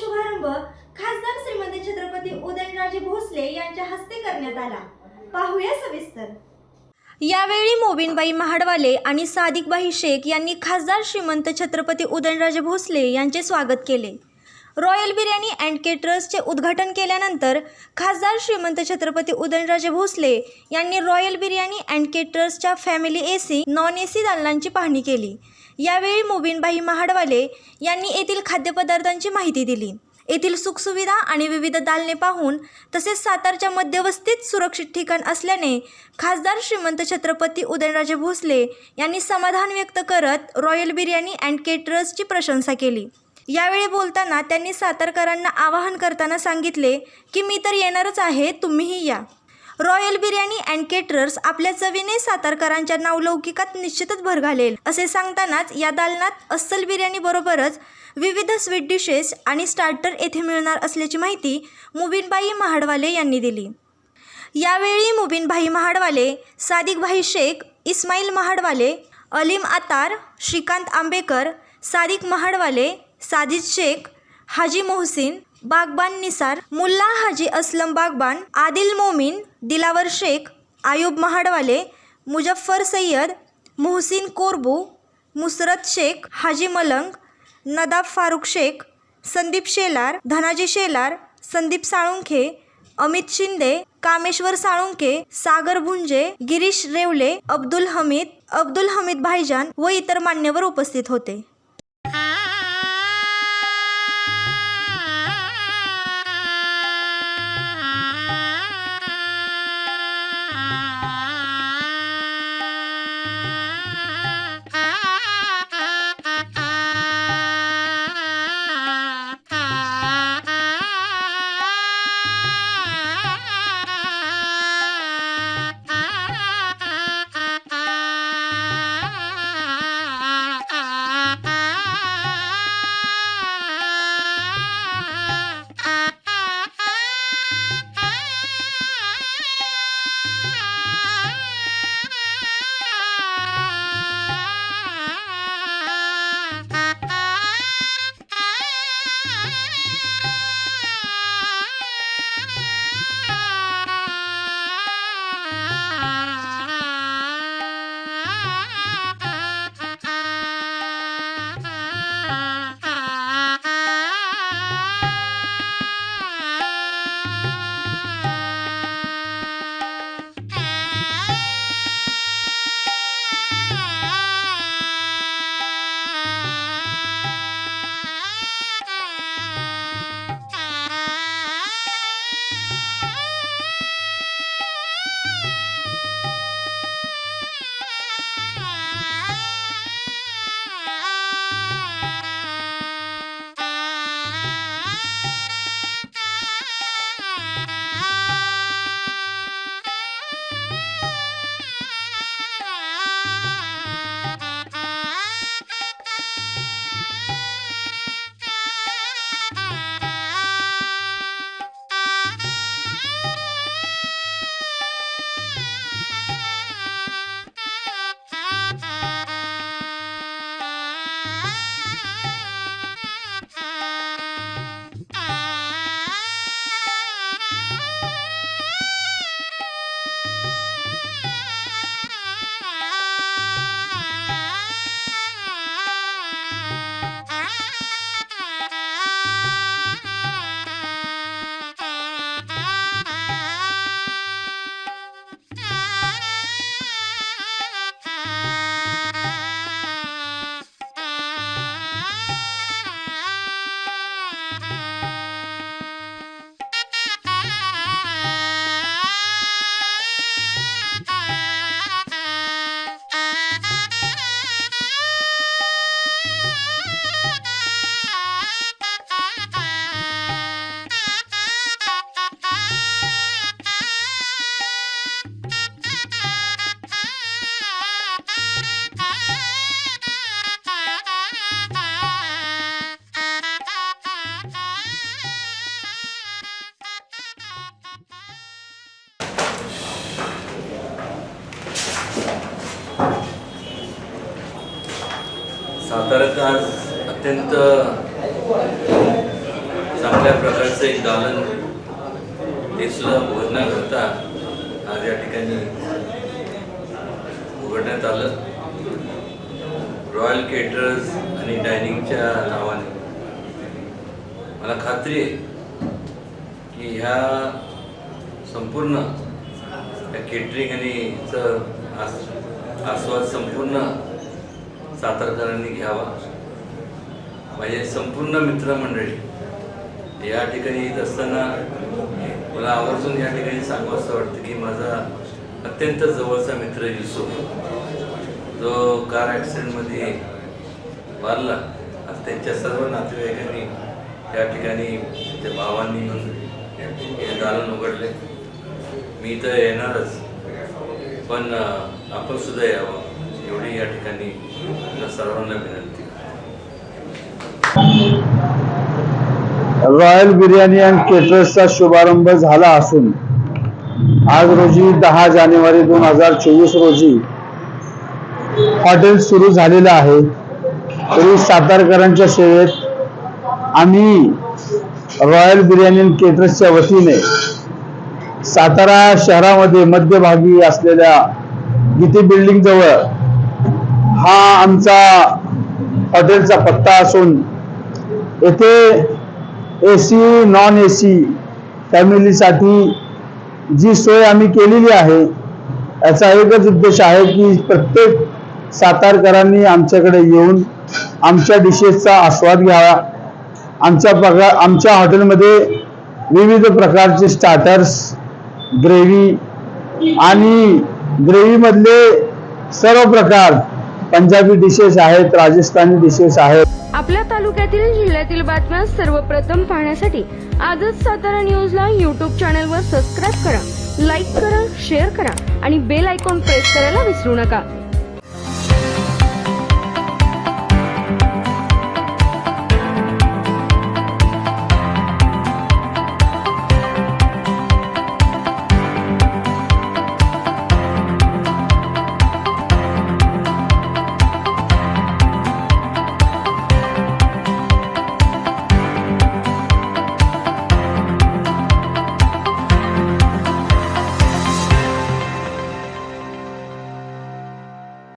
शुभारंभ खासदार श्रीमंत छत्रपती उदयनराजे भोसले यांच्या हस्ते करण्यात आला. पाहूया सविस्तर. यावेळी मोबिनबाई महाडवाले आणि सादिकबाई शेख यांनी खासदार श्रीमंत छत्रपती उदयनराजे भोसले यांचे स्वागत केले. रॉयल बिर्याणी अँड केटरर्सचे उद्घाटन केल्यानंतर खासदार श्रीमंत छत्रपती उदयनराजे भोसले यांनी royal biryani and केटरर्सच्या family A C non A C दालनांची पाहणी केली. यावेळी मोबिनबाई महाडवाले यांनी येथील खाद्यपदार्थांची माहिती दिली. येथील सुखसुविधा आणि विविध दालने पाहून तसेच सातारच्या मध्यवस्तीत सुरक्षित ठिकाण असल्याने खासदार श्रीमंत छत्रपती उदयनराजे भोसले यांनी समाधान व्यक्त करत रॉयल बिर्याणी अँड केटरर्सची प्रशंसा केली. यावेळी बोलताना त्यांनी सातारकरांना आवाहन करताना सांगितले की मी तर येणारच आहे तुम्हीही या. रॉयल बिर्याणी अँड केटरर्स आपल्या चवीने सातारकरांच्या नावलौकिकात निश्चितच भर घालेल. असे सांगतानाच या दालनात अस्सल बिर्याणी बरोबरच विविध स्वीट डिशेस आणि स्टार्टर येथे मिळणार असल्याची माहिती मुबीनबाई महाडवाले यांनी दिली. यावेळी मुबीनभाई महाडवाले सादिकभाई शेख इस्माईल महाडवाले अलीम आतार श्रीकांत आंबेकर सादिक महाडवाले साजिद शेख हाजी मोहसिन बागबान निसार मुल्ला हाजी असलम बागबान आदिल मोमीन दिलावर शेख आयुब महाडवाले मुजफ्फर सय्यद मोहसिन कोरबू मुसरत शेख हाजी मलंग नदाब फारुख शेख संदीप शेलार धनाजी शेलार संदीप साळुंखे अमित शिंदे कामेश्वर साळुंके सागर भुंजे गिरीश रेवले अब्दुल हमीद अब्दुल हमीद भाईजान व इतर मान्यवर उपस्थित होते. साताऱ्यात आज अत्यंत चांगल्या प्रकारचं एक दालन ते सुद्धा भोजनाकरता आज या ठिकाणी उघडण्यात आलं. रॉयल केटरर्स आणि डायनिंगच्या नावाने. मला खात्री आहे की ह्या संपूर्ण या केटरिंग आणि आस आस्वाद संपूर्ण सातारकरांनी घ्यावा. माझे संपूर्ण मित्रमंडळी या ठिकाणी येत असताना मला आवर्जून या ठिकाणी सांगावं असं वाटतं की माझा अत्यंत जवळचा मित्र युसुफ जो कार ॲक्सिडेंटमध्ये वारला आज त्यांच्या सर्व नातेवाईकांनी या ठिकाणी त्या भावांनी हे दालन उघडले. मी तर येणारच पण आपण सुद्धा यावं. एवढी या ठिकाणी सर्वांना विनंती. रॉयल बिर्याणी अँड केटर्सचा शुभारंभ झाला असून आज रोजी दहा जानेवारी दोन हजार चोवीस रोजी हॉटेल सुरू झालेलं आहे. तरी सातारकरांच्या सेवेत आम्ही रॉयल बिर्याणी अँड केटर्सच्या वतीने सातारा शहरामध्ये मध्यभागी असलेल्या गीते बिल्डिंग जवळ हा आमचा हॉटेलचा पत्ता असून येथे A C non A C फॅमिलीसाठी जी सोय आम्ही केलेली आहे याचा एकच उद्देश आहे की प्रत्येक सातारकरांनी आमच्याकडे येऊन आमच्या डिशेसचा आस्वाद घ्यावा. आमच्या प्रकार आमच्या हॉटेलमध्ये विविध प्रकारचे स्टार्टर्स ग्रेव्ही आणि ग्रेव्हीमधले सर्व प्रकार पंजाबी डिशेस आहेत राजस्थानी डिशेस आहेत. आपल्या तालुक्यातील जिल्ह्यातील बातम्या सर्वप्रथम पाहण्यासाठी आजच सातारा न्यूजला यूट्यूब चॅनलवर सबस्क्राईब करा लाईक करा शेअर करा आणि बेल आयकॉन प्रेस करायला विसरू नका.